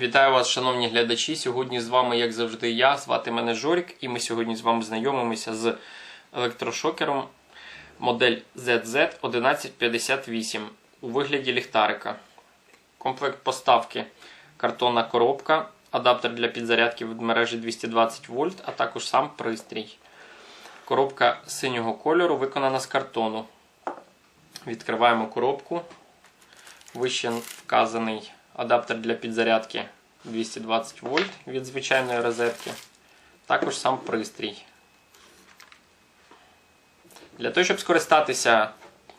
Вітаю вас, шановні глядачі. Сьогодні з вами, як завжди, я, звати мене Жорік, і ми сьогодні з вами знайомимося з електрошокером модель ZZ1158 у вигляді ліхтарика. Комплект поставки картонна коробка, адаптер для підзарядки від мережі 220 вольт, а також сам пристрій. Коробка синього кольору виконана з картону. Відкриваємо коробку. Вище вказаний адаптер для підзарядки 220 вольт від звичайної розетки. Також сам пристрій. Для того, щоб скористатися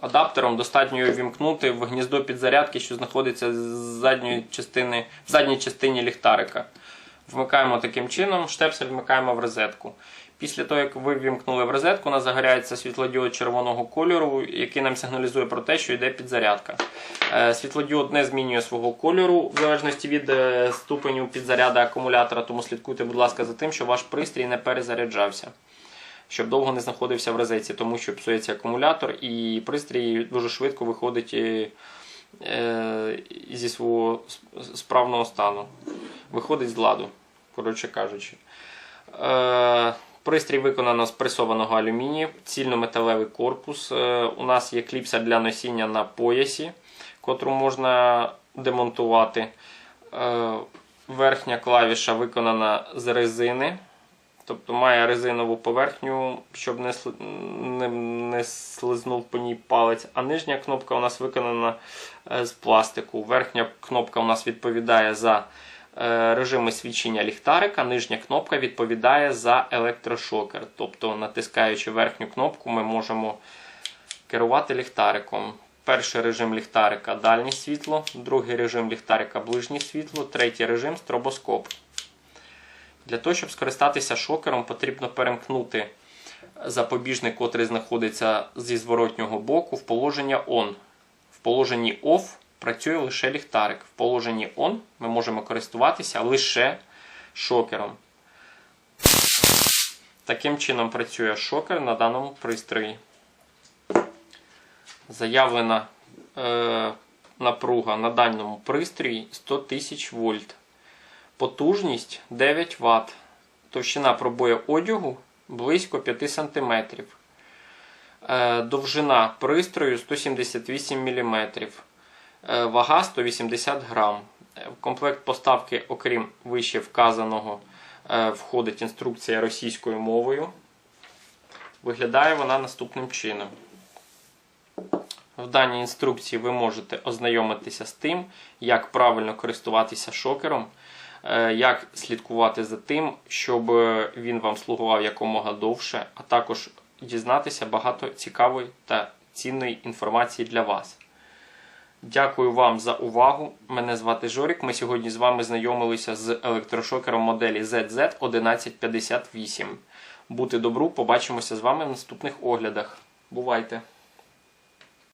адаптером, достатньо його вімкнути в гніздо підзарядки, що знаходиться з задньої частини, в задній частині ліхтарика. Вмикаємо таким чином, штепсель вмикаємо в розетку. Після того, як ви ввімкнули в розетку, у нас загоряється світлодіод червоного кольору, який нам сигналізує про те, що йде підзарядка. Е, Світлодіод не змінює свого кольору в залежності від е, ступеню підзаряду акумулятора, тому слідкуйте, будь ласка, за тим, щоб ваш пристрій не перезаряджався. Щоб довго не знаходився в розетці, тому що псується акумулятор і пристрій дуже швидко виходить е, зі свого справного стану. Виходить з ладу, коротше кажучи. Е, Пристрій виконано з пресованого алюмінію, цільнометалевий корпус. Е, У нас є кліпса для носіння на поясі, котру можна демонтувати. Е, Верхня клавіша виконана з резини, тобто має резинову поверхню, щоб не, слизнув по ній палець. А нижня кнопка у нас виконана з пластику. Верхня кнопка у нас відповідає за режими свічення ліхтарика, нижня кнопка відповідає за електрошокер. Тобто, натискаючи верхню кнопку, ми можемо керувати ліхтариком. Перший режим ліхтарика дальнє світло, другий режим ліхтарика ближнє світло, третій режим стробоскоп. Для того, щоб скористатися шокером, потрібно перемкнути запобіжник, котрий знаходиться зі зворотнього боку, в положення ON. В положенні OFF працює лише ліхтарик. В положенні ON ми можемо користуватися лише шокером. Таким чином працює шокер на даному пристрої. Заявлена е, напруга на даному пристрої 100 тисяч вольт. Потужність 9 Вт. Товщина пробою одягу близько 5 см. Е, довжина пристрою 178 мм. Е, вага 180 грам. Е, В комплект поставки, окрім вище вказаного, е, входить інструкція російською мовою. Виглядає вона наступним чином. В даній інструкції ви можете ознайомитися з тим, як правильно користуватися шокером, як слідкувати за тим, щоб він вам слугував якомога довше, а також дізнатися багато цікавої та цінної інформації для вас. Дякую вам за увагу. Мене звати Жорік. Ми сьогодні з вами знайомилися з електрошокером моделі ZZ1158. Бути добру, побачимося з вами в наступних оглядах. Бувайте!